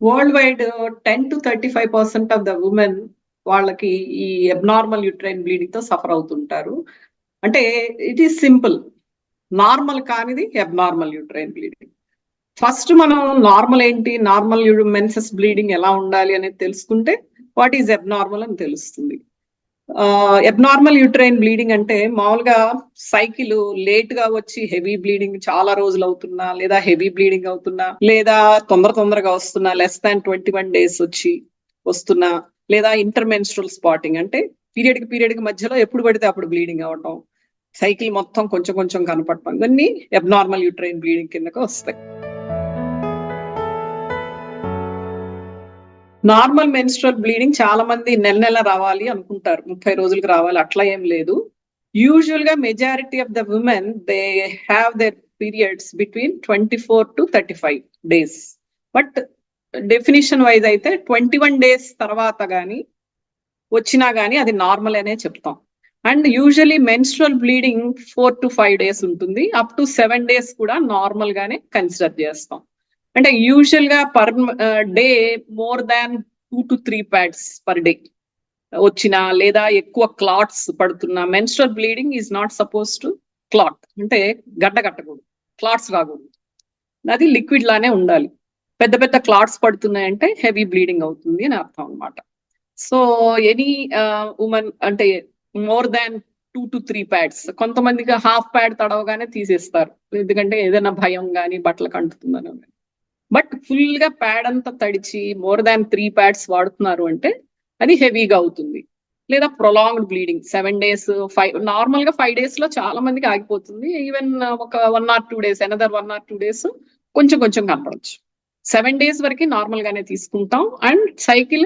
World wide ten to thirty five percent of the women వాళ్ళకి ఈ abnormal uterine బ్లీడింగ్తో suffer అవుతుంటారు. అంటే ఇట్ ఈస్ సింపుల్ నార్మల్ కానిది అబ్నార్మల్ యూట్రైన్ బ్లీడింగ్ ఫస్ట్ మనం నార్మల్ ఏంటి? నార్మల్ మెన్సెస్ బ్లీడింగ్ ఎలా ఉండాలి అనేది తెలుసుకుంటే వాట్ ఈజ్ అబ్నార్మల్ అని తెలుస్తుంది. అబ్నార్మల్ యూట్రైన్ బ్లీడింగ్ అంటే మామూలుగా సైకిల్ లేట్గా వచ్చి హెవీ బ్లీడింగ్ చాలా రోజులు అవుతున్నా లేదా హెవీ బ్లీడింగ్ అవుతున్నా లేదా తొందర తొందరగా వస్తున్నా less than twenty one days వచ్చి వస్తున్నా లేదా ఇంటర్మెన్స్ట్రల్ స్పాటింగ్ అంటే పీరియడ్కి పీరియడ్కి మధ్యలో ఎప్పుడు పడితే అప్పుడు బ్లీడింగ్ అవటం సైకిల్ మొత్తం కొంచెం కొంచెం కనపడటం ఇవన్నీ అబ్నార్మల్ యూట్రైన్ బ్లీడింగ్ కిందకు వస్తాయి. నార్మల్ మెన్స్ట్రల్ బ్లీడింగ్ చాలా మంది నెల నెల రావాలి అనుకుంటారు. ముప్పై రోజులకు రావాలి. అట్లా ఏం లేదు. యూజువల్గా majority of the women they have their periods between twenty four to thirty five days but definition wise అయితే ట్వంటీ వన్ డేస్ తర్వాత కానీ వచ్చినా కానీ అది నార్మల్ అనే చెప్తాం. And usually menstrual bleeding four to five days ఉంటుంది. అప్ టు సెవెన్ డేస్ కూడా నార్మల్ గానే కన్సిడర్ చేస్తాం. అంటే యూజువల్గా per day more than two to three pads per day వచ్చిన లేదా ఎక్కువ క్లాట్స్ పడుతున్నా menstrual bleeding is not suppose to clot అంటే గడ్డ కట్టకూడదు క్లాట్స్ రాకూడదు. అది లిక్విడ్ లానే ఉండాలి. పెద్ద పెద్ద క్లాట్స్ పడుతున్నాయంటే హెవీ బ్లీడింగ్ అవుతుంది అని అర్థం అనమాట సో ఎనీ ఉమెన్ అంటే more than two to three pads కొంతమందికి హాఫ్ ప్యాడ్ తడవగానే తీసేస్తారు. ఎందుకంటే ఏదైనా భయం కానీ బట్టలకు అంటుతుందని బట్ ఫుల్గా ప్యాడ్ అంతా తడిచి మోర్ దాన్ త్రీ ప్యాడ్స్ వాడుతున్నారు అంటే అది హెవీగా అవుతుంది. లేదా prolonged bleeding. Seven days five నార్మల్గా ఫైవ్ డేస్లో చాలా మందికి ఆగిపోతుంది. ఈవెన్ ఒక one or two days another one or two days కొంచెం కొంచెం కనపడచ్చు. సెవెన్ డేస్ వరకు నార్మల్ గానే తీసుకుంటాం. And cycle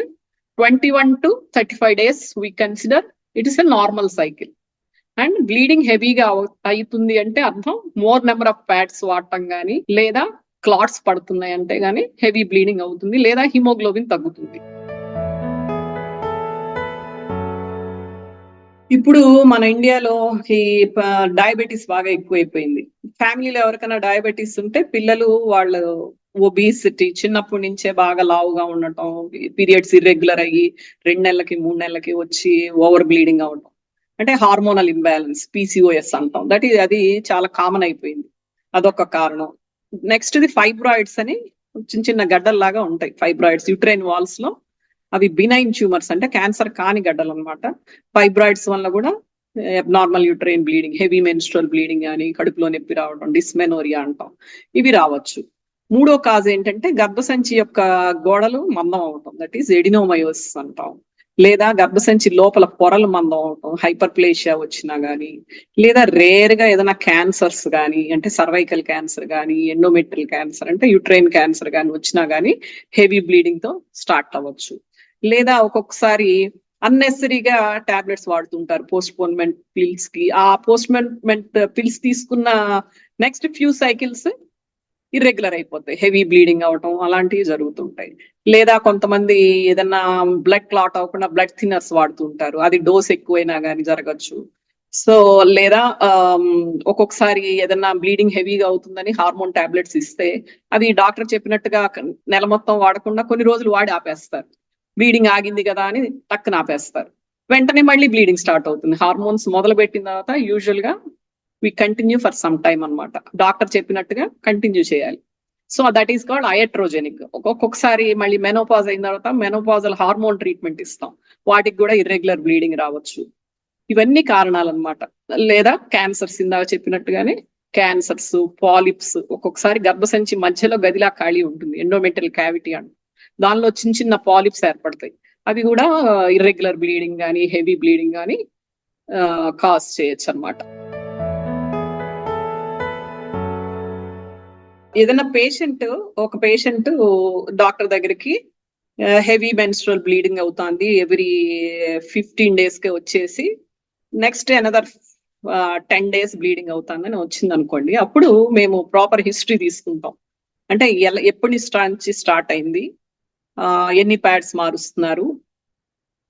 twenty one to thirty five days we consider it is a normal cycle and bleeding హెవీగా అవుతుంది అంటే అర్థం. మోర్ నెంబర్ ఆఫ్ ప్యాడ్స్ వాడటం కానీ లేదా క్లాట్స్ పడుతున్నాయి అంటే గానీ హెవీ బ్లీడింగ్ అవుతుంది లేదా హిమోగ్లోబిన్ తగ్గుతుంది. ఇప్పుడు మన ఇండియాలో ఈ డయాబెటీస్ బాగా ఎక్కువైపోయింది. ఫ్యామిలీలో ఎవరికైనా డయాబెటీస్ ఉంటే పిల్లలు వాళ్ళు ఒబీసిటీ చిన్నప్పటి నుంచే బాగా లావుగా ఉండటం పీరియడ్స్ ఇర్రెగ్యులర్ అయ్యి రెండు నెలలకి మూడు నెలలకి వచ్చి ఓవర్ బ్లీడింగ్ అవటం. అంటే హార్మోనల్ ఇంబ్యాలెన్స్ పీసీఓఎస్ అంటాం. దట్ అది చాలా కామన్ అయిపోయింది. అదొక కారణం. నెక్స్ట్ ఇది ఫైబ్రాయిడ్స్ అని చిన్న చిన్న గడ్డల్లాగా ఉంటాయి. ఫైబ్రాయిడ్స్ యూట్రైన్ వాల్స్లో అవి బినైన్ ట్యూమర్స్ అంటే క్యాన్సర్ కాని గడ్డలు అనమాట ఫైబ్రాయిడ్స్ వల్ల కూడా normal uterine bleeding heavy menstrual bleeding అని కడుపులో నొప్పి రావడం డిస్మెనోరియా అంటాం. ఇవి రావచ్చు. మూడో కాజ్ ఏంటంటే గర్భసంచి యొక్క గోడలు మందం అవటం దట్ ఈస్ ఎడినోమయోసిస్ అంటాం. లేదా గర్భసంచి లోపల పొరలు మందం అవటం హైపర్ ప్లేషియా వచ్చినా కానీ లేదా రేర్గా ఏదైనా క్యాన్సర్స్ కానీ అంటే సర్వైకల్ క్యాన్సర్ కానీ ఎండోమెట్రియల్ క్యాన్సర్ అంటే యుట్రైన్ క్యాన్సర్ కానీ వచ్చినా కానీ హెవీ బ్లీడింగ్తో స్టార్ట్ అవ్వచ్చు. లేదా ఒక్కొక్కసారి అన్నెసరీగా టాబ్లెట్స్ వాడుతుంటారు పోస్ట్ పోన్మెంట్ పిల్స్కి ఆ పోస్ట్మెంట్ పిల్స్ తీసుకున్న నెక్స్ట్ ఫ్యూ సైకిల్స్ ఇర్రెగ్యులర్ అయిపోతాయి. హెవీ బ్లీడింగ్ అవటం అలాంటివి జరుగుతుంటాయి. లేదా కొంతమంది ఏదన్నా బ్లడ్ క్లాట్ అవ్వకుండా బ్లడ్ థిన్నర్స్ వాడుతుంటారు. అది డోస్ ఎక్కువైనా కానీ జరగచ్చు. సో లేదా ఒక్కొక్కసారి ఏదన్నా బ్లీడింగ్ హెవీగా అవుతుందని హార్మోన్ టాబ్లెట్స్ ఇస్తే అవి డాక్టర్ చెప్పినట్టుగా నెల మొత్తం వాడకుండా కొన్ని రోజులు వాడి ఆపేస్తారు. బ్లీడింగ్ ఆగింది కదా అని టక్కున ఆపేస్తారు. వెంటనే మళ్ళీ బ్లీడింగ్ స్టార్ట్ అవుతుంది. హార్మోన్స్ మొదలు పెట్టిన తర్వాత యూజువల్గా we continue for some time అనమాట డాక్టర్ చెప్పినట్టుగా కంటిన్యూ చేయాలి. So that is called iatrogenic ఒక్కొక్కసారి మళ్ళీ మెనోపాజ్ అయిన తర్వాత మెనోపాజల్ హార్మోన్ ట్రీట్మెంట్ ఇస్తాం. వాటికి కూడా ఇర్రెగ్యులర్ బ్లీడింగ్ రావచ్చు. ఇవన్నీ కారణాలు అనమాట లేదా క్యాన్సర్స్ ఇందాక చెప్పినట్టుగానే క్యాన్సర్స్ పాలిప్స్ ఒక్కొక్కసారి గర్భసంచి మధ్యలో గదిలా ఖాళీ ఉంటుంది. ఎండోమెంటల్ క్యావిటీ అంట దానిలో చిన్న చిన్న పాలిప్స్ ఏర్పడతాయి. అవి కూడా ఇర్రెగ్యులర్ బ్లీడింగ్ కానీ హెవీ బ్లీడింగ్ కానీ కాజ్ చేయొచ్చు అనమాట ఏదైనా పేషెంట్ ఒక పేషెంట్ డాక్టర్ దగ్గరికి హెవీ మెన్స్ట్రల్ బ్లీడింగ్ అవుతుంది ఎవ్రీ ఫిఫ్టీన్ డేస్కి వచ్చేసి next another ten days bleeding అవుతుందని వచ్చింది అనుకోండి అప్పుడు మేము ప్రాపర్ హిస్టరీ తీసుకుంటాం. అంటే ఎలా ఎప్పటి నుంచి స్టార్ట్ అయింది ఎన్ని ప్యాడ్స్ మారుస్తున్నారు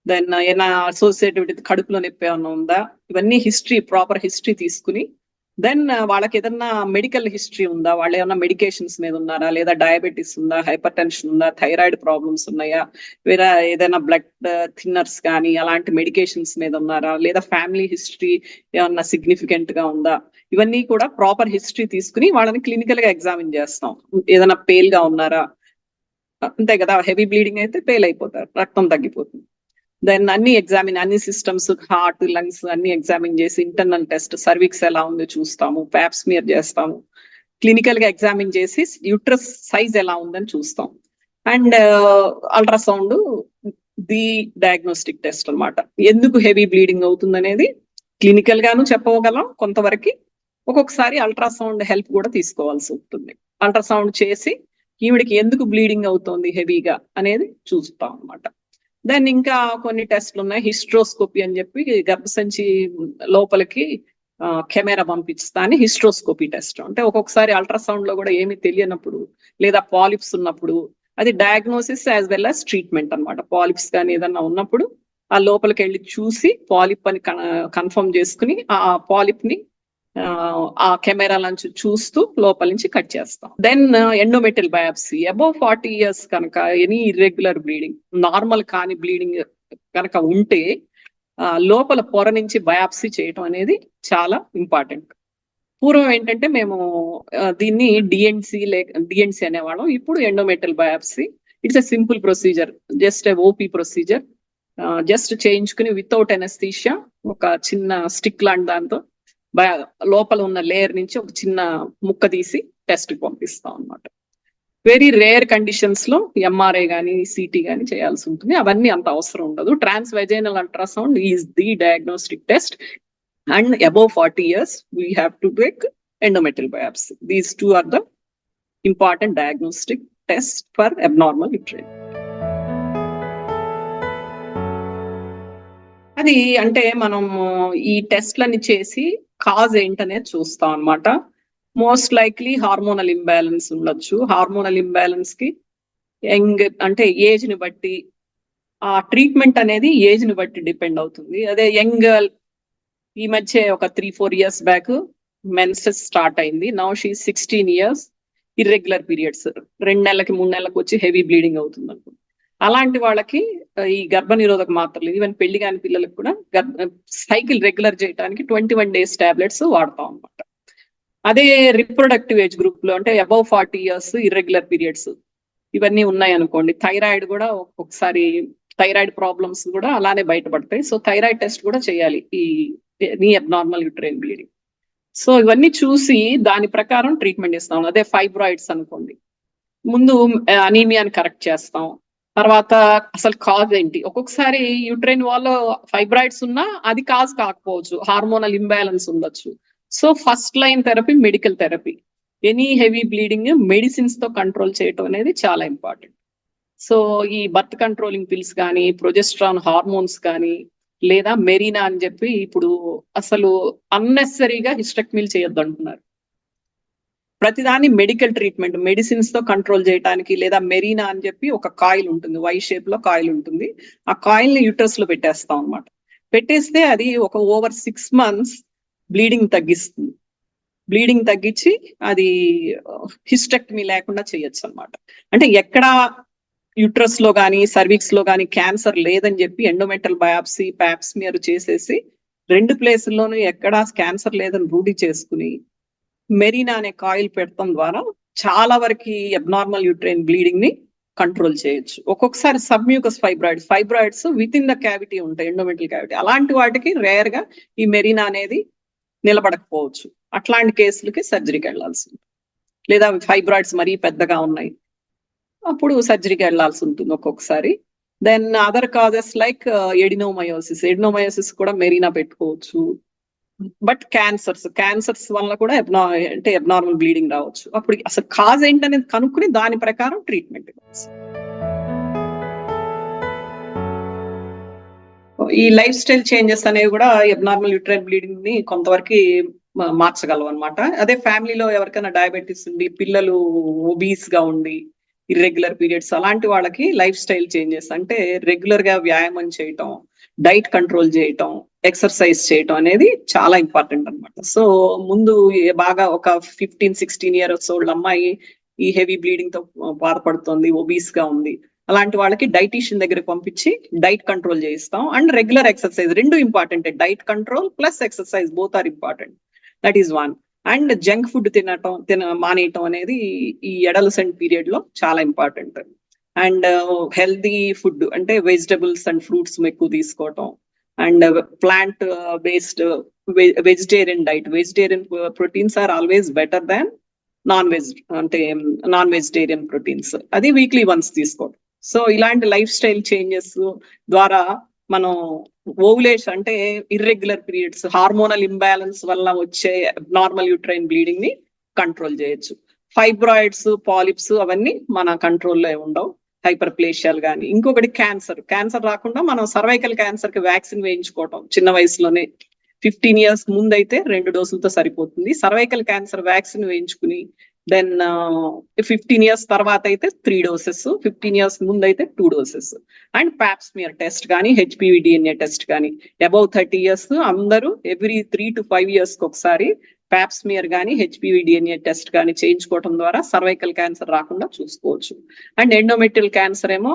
దెన్ ఏమైనా అసోసియేటెడ్ కడుపులో నొప్పి ఏమైనా ఉందా ఇవన్నీ హిస్టరీ ప్రాపర్ హిస్టరీ తీసుకుని దెన్ uh, వాళ్ళకి ఏదన్నా మెడికల్ హిస్టరీ ఉందా? వాళ్ళు ఏమన్నా మెడికేషన్స్ మీద ఉన్నారా? లేదా డయాబెటీస్ ఉందా? హైపర్ టెన్షన్ ఉందా? థైరాయిడ్ ప్రాబ్లమ్స్ ఉన్నాయా? వేరే ఏదైనా బ్లడ్ థిన్నర్స్ uh, కానీ అలాంటి మెడికేషన్స్ మీద ఉన్నారా? లేదా ఫ్యామిలీ హిస్టరీ ఏమన్నా సిగ్నిఫికెంట్గా ఉందా? ఇవన్నీ కూడా ప్రాపర్ హిస్టరీ తీసుకుని వాళ్ళని క్లినికల్గా ఎగ్జామిన్ చేస్తాం. ఏదైనా పేల్గా ఉన్నారా? అంతే కదా హెవీ బ్లీడింగ్ అయితే పేల్ అయిపోతారు రక్తం తగ్గిపోతుంది. దెన్ అన్ని ఎగ్జామిన్ అన్ని సిస్టమ్స్ హార్ట్ లంగ్స్ అన్ని ఎగ్జామిన్ చేసి ఇంటర్నల్ టెస్ట్ సర్విక్స్ ఎలా ఉందో చూస్తాము ప్యాప్స్మియర్ చేస్తాము. క్లినికల్గా ఎగ్జామిన్ చేసి యూట్రస్ సైజ్ ఎలా ఉందని చూస్తాం and ultrasound the diagnostic test అన్నమాట. ఎందుకు హెవీ బ్లీడింగ్ అవుతుంది అనేది క్లినికల్ గాను చెప్పగలం. కొంతవరకు ఒక్కొక్కసారి అల్ట్రాసౌండ్ హెల్ప్ కూడా తీసుకోవాల్సి ఉంటుంది. అల్ట్రాసౌండ్ చేసి ఈవిడికి ఎందుకు బ్లీడింగ్ అవుతుంది హెవీగా అనేది చూస్తాం అన్నమాట దెన్ ఇంకా కొన్ని టెస్ట్లు ఉన్నాయి. హిస్ట్రోస్కోపీ అని చెప్పి గర్భసంచి లోపలికి కెమెరా పంపిస్తా అని హిస్ట్రోస్కోపీ టెస్ట్. అంటే ఒక్కొక్కసారి అల్ట్రాసౌండ్లో కూడా ఏమీ తెలియనప్పుడు లేదా పాలిప్స్ ఉన్నప్పుడు అది diagnosis as well as treatment అనమాట పాలిప్స్ కానీ ఏదన్నా ఉన్నప్పుడు ఆ లోపలికి వెళ్ళి చూసి పాలిప్ అని కన్ఫర్మ్ చేసుకుని ఆ పాలిప్ని ఆ కెమెరా నుంచి చూస్తూ లోపల నుంచి కట్ చేస్తాం. Then endometrial biopsy above forty years కనుక ఎనీ ఇర్రెగ్యులర్ బ్లీడింగ్ నార్మల్ కాని బ్లీడింగ్ కనుక ఉంటే లోపల పొర నుంచి బయాప్సీ చేయటం అనేది చాలా ఇంపార్టెంట్ పూర్వం ఏంటంటే మేము దీన్ని డిఎన్సి లేక డిఎన్సి అనేవాళ్ళం. ఇప్పుడు endometrial biopsy it's a simple procedure just a OP procedure just చేయించుకుని వితౌట్ ఎనస్థీషియా ఒక చిన్న స్టిక్ లాంటి దాంతో లోపల ఉన్న లేయర్ నుంచి ఒక చిన్న ముక్క తీసి టెస్ట్ పంపిస్తాం అనమాట వెరీ రేర్ కండిషన్స్లో ఎంఆర్ఐ కానీ సిటీ కానీ చేయాల్సి ఉంటుంది. అవన్నీ అంత అవసరం ఉండదు. Transvaginal ultrasound is the diagnostic test and above forty years we have to take endometrial biopsy these two are the important diagnostic test for abnormal uterine అది అంటే మనం ఈ టెస్ట్లని చేసి కాజ్ ఏంటనేది చూస్తాం అనమాట మోస్ట్ లైక్లీ హార్మోనల్ ఇంబ్యాలెన్స్ ఉండొచ్చు. Hormonal ఇంబ్యాలెన్స్కి యంగ్ అంటే ఏజ్ని బట్టి ఆ ట్రీట్మెంట్ అనేది ఏజ్ని బట్టి డిపెండ్ అవుతుంది. అదే యంగ్ ఈ మధ్య ఒక three four years back menses start అయింది. Now she sixteen years irregular periods రెండు నెలలకి మూడు నెలలకు వచ్చి హెవీ బ్లీడింగ్ అవుతుంది అనుకుంటుంది అలాంటి వాళ్ళకి ఈ గర్భ నిరోధక మాత్రలు ఈవెన్ పెళ్ళి కాని పిల్లలకు కూడా సైకిల్ రెగ్యులర్ చేయడానికి ట్వంటీ వన్ డేస్ టాబ్లెట్స్ వాడతాం అనమాట అదే రిప్రొడక్టివ్ ఏజ్ గ్రూప్లో అంటే above forty years irregular periods ఇవన్నీ ఉన్నాయి అనుకోండి థైరాయిడ్ కూడా ఒక్కొక్కసారి థైరాయిడ్ ప్రాబ్లమ్స్ కూడా అలానే బయటపడతాయి. సో థైరాయిడ్ టెస్ట్ కూడా చేయాలి ఈ నీ అబ్నార్మల్ యూట్రైన్ బ్లీడింగ్. సో ఇవన్నీ చూసి దాని ప్రకారం ట్రీట్మెంట్ ఇస్తాం అదే ఫైబ్రాయిడ్స్ అనుకోండి. ముందు అనీమియాని కరెక్ట్ చేస్తాం. తర్వాత అసలు కాజ్ ఏంటి ఒక్కొక్కసారి యూట్రైన్ వాల్ ఫైబ్రాయిడ్స్ ఉన్నా అది కాజ్ కాకపోవచ్చు. హార్మోనల్ ఇంబ్యాలెన్స్ ఉండొచ్చు. So first line therapy medical therapy. Any heavy bleeding మెడిసిన్స్తో control చేయటం అనేది చాలా ఇంపార్టెంట్. సో ఈ బర్త్ కంట్రోలింగ్ పిల్స్ కానీ ప్రొజెస్ట్రాన్ హార్మోన్స్ కానీ లేదా మెరీనా అని చెప్పి ఇప్పుడు అసలు అన్నెసరీగా హిస్టెక్మిల్ చేయొద్దు అంటున్నారు ప్రతిదాని మెడికల్ ట్రీట్మెంట్ మెడిసిన్స్తో కంట్రోల్ చేయడానికి లేదా మెరీనా అని చెప్పి ఒక కాయిల్ ఉంటుంది. వై షేప్లో కాయిల్ ఉంటుంది. ఆ కాయిల్ని యూట్రస్లో పెట్టేస్తాం అనమాట పెట్టేస్తే అది ఒక ఓవర్ సిక్స్ మంత్స్ బ్లీడింగ్ తగ్గిస్తుంది. బ్లీడింగ్ తగ్గించి అది uh, హిస్టెక్టమీ లేకుండా చేయొచ్చు అనమాట అంటే ఎక్కడ యూట్రస్లో కానీ సర్వీక్స్లో కానీ క్యాన్సర్ లేదని చెప్పి ఎండోమెటల్ బయాప్సీ ప్యాప్స్మియర్ చేసేసి రెండు ప్లేసుల్లోనూ ఎక్కడా క్యాన్సర్ లేదని రూఢి చేసుకుని మెరీనా అనే కాయిల్ పెట్టడం ద్వారా చాలా వరకు అబ్నార్మల్ యూట్రైన్ బ్లీడింగ్ని కంట్రోల్ చేయొచ్చు. ఒక్కొక్కసారి submucous fibroids fibroids within the cavity ఉంటాయి ఎండోమెంటల్ క్యావిటీ అలాంటి వాటికి రేర్గా ఈ మెరీనా అనేది నిలబడకపోవచ్చు. అట్లాంటి కేసులకి సర్జరీకి వెళ్ళాల్సి ఉంటుంది లేదా ఫైబ్రాయిడ్స్ మరీ పెద్దగా ఉన్నాయి. అప్పుడు సర్జరీకి వెళ్ళాల్సి ఉంటుంది ఒక్కొక్కసారి. Then other causes like adenomyosis adenomyosis కూడా మెరీనా పెట్టుకోవచ్చు. బట్ క్యాన్సర్స్ క్యాన్సర్స్ వల్ల కూడా ఎబ్నా అంటే ఎబ్నార్మల్ బ్లీడింగ్ రావచ్చు. అప్పుడు అసలు కాజ్ ఏంటనేది కనుక్కుని దాని ప్రకారం ట్రీట్మెంట్ ఇవ్వచ్చు. ఈ లైఫ్ స్టైల్ చేంజెస్ అనేవి కూడా ఎబ్నార్మల్ యూట్రైన్ బ్లీడింగ్ని కొంతవరకు మార్చగలవు అనమాట అదే ఫ్యామిలీలో ఎవరికైనా డయాబెటీస్ ఉండి పిల్లలు ఒబీస్గా ఉండి ఇర్రెగ్యులర్ పీరియడ్స్ అలాంటి వాళ్ళకి లైఫ్ స్టైల్ చేంజెస్ అంటే రెగ్యులర్గా వ్యాయామం చేయటం డైట్ కంట్రోల్ చేయటం ఎక్సర్సైజ్ చేయటం అనేది చాలా ఇంపార్టెంట్ అన్నమాట. సో ముందు బాగా ఒక ఫిఫ్టీన్ సిక్స్టీన్ ఇయర్స్ ఓల్డ్ అమ్మాయి ఈ హెవీ బ్లీడింగ్తో బాధపడుతుంది ఒబీస్గా ఉంది. అలాంటి వాళ్ళకి డైటీషియన్ దగ్గర పంపించి డైట్ కంట్రోల్ చేయిస్తాం. అండ్ రెగ్యులర్ ఎక్సర్సైజ్ రెండు important diet control plus exercise both are important that is one and junk food తినటం తిన మానేయటం అనేది ఈ ఎడలసెంట్ పీరియడ్లో చాలా ఇంపార్టెంట్. అండ్ హెల్దీ ఫుడ్ అంటే వెజిటబుల్స్ అండ్ ఫ్రూట్స్ ఎక్కువ తీసుకోవటం. And plant based vegetarian diet. Vegetarian proteins are always better than non veg అంటే నాన్ వెజిటేరియన్ ప్రోటీన్స్. అది వీక్లీ వన్స్ తీసుకోవడం సో ఇలాంటి లైఫ్ స్టైల్ చేంజెస్ ద్వారా మనం ఓవులేషన్ అంటే ఇర్రెగ్యులర్ పీరియడ్స్ హార్మోనల్ ఇంబ్యాలెన్స్ వల్ల వచ్చే నార్మల్ యూట్రైన్ బ్లీడింగ్ని కంట్రోల్ చేయొచ్చు. ఫైబ్రాయిడ్స్ పాలిప్స్ అవన్నీ మన కంట్రోల్లో ఉండవు. హైపర్ ప్లేషియల్ కానీ ఇంకొకటి క్యాన్సర్ క్యాన్సర్ రాకుండా మనం సర్వైకల్ క్యాన్సర్కి వ్యాక్సిన్ వేయించుకోవటం చిన్న వయసులోనే. ఫిఫ్టీన్ ఇయర్స్ ముందైతే రెండు డోసులతో సరిపోతుంది. సర్వైకల్ క్యాన్సర్ వ్యాక్సిన్ వేయించుకుని దెన్ ఫిఫ్టీన్ ఇయర్స్ తర్వాత అయితే త్రీ డోసెస్ ఫిఫ్టీన్ ఇయర్స్ ముందు అయితే two doses and pap smear test కానీ హెచ్పివి డిఎన్ఏ టెస్ట్ కానీ అబౌవ్ థర్టీ ఇయర్స్ అందరూ ఎవ్రీ త్రీ టు ఫైవ్ ఇయర్స్కి ఒకసారి ప్యాప్స్మియర్ కానీ హెచ్పివి డిఎన్ఏ టెస్ట్ కానీ చేయించుకోవడం ద్వారా సర్వైకల్ క్యాన్సర్ రాకుండా చూసుకోవచ్చు. అండ్ ఎండోమెట్రియల్ క్యాన్సర్ ఏమో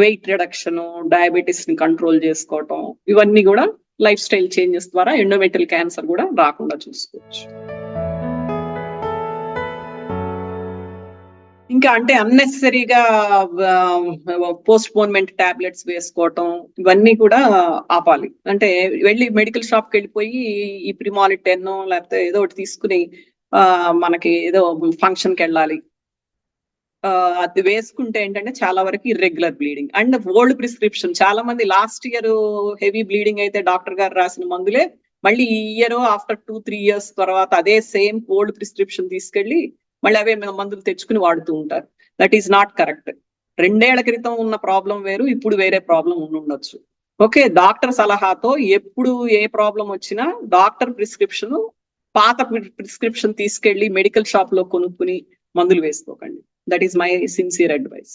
వెయిట్ రిడక్షన్ డయాబెటీస్ని కంట్రోల్ చేసుకోవటం ఇవన్నీ కూడా లైఫ్ స్టైల్ చేంజెస్ ద్వారా ఎండోమెట్రియల్ క్యాన్సర్ కూడా రాకుండా చూసుకోవచ్చు. ఇంకా అంటే అన్నెసరీగా పోస్ట్ పోన్మెంట్ టాబ్లెట్స్ వేసుకోవటం ఇవన్నీ కూడా ఆపాలి. అంటే వెళ్ళి మెడికల్ షాప్కి వెళ్ళిపోయి ఈ ప్రిమాలిటెన్ లేకపోతే ఏదో ఒకటి తీసుకుని ఆ మనకి ఏదో ఫంక్షన్కి వెళ్ళాలి ఆ, అది వేసుకుంటే ఏంటంటే చాలా వరకు irregular bleeding and old prescription చాలా మంది లాస్ట్ ఇయర్ హెవీ బ్లీడింగ్ అయితే డాక్టర్ గారు రాసిన మందులే మళ్ళీ ఈ year after two three years తర్వాత అదే సేమ్ ఓల్డ్ ప్రిస్క్రిప్షన్ తీసుకెళ్ళి మళ్ళీ అవే మందులు తెచ్చుకుని వాడుతూ ఉంటారు. దట్ ఈస్ నాట్ కరెక్ట్ రెండేళ్ళ క్రితం ఉన్న ప్రాబ్లం వేరు ఇప్పుడు వేరే ప్రాబ్లం ఉండొచ్చు. ఓకే డాక్టర్ సలహాతో ఎప్పుడు ఏ ప్రాబ్లం వచ్చినా డాక్టర్ ప్రిస్క్రిప్షన్ పాత ప్రిస్క్రిప్షన్ తీసుకెళ్ళి మెడికల్ షాప్లో కొనుక్కుని మందులు వేసుకోకండి. That is my sincere advice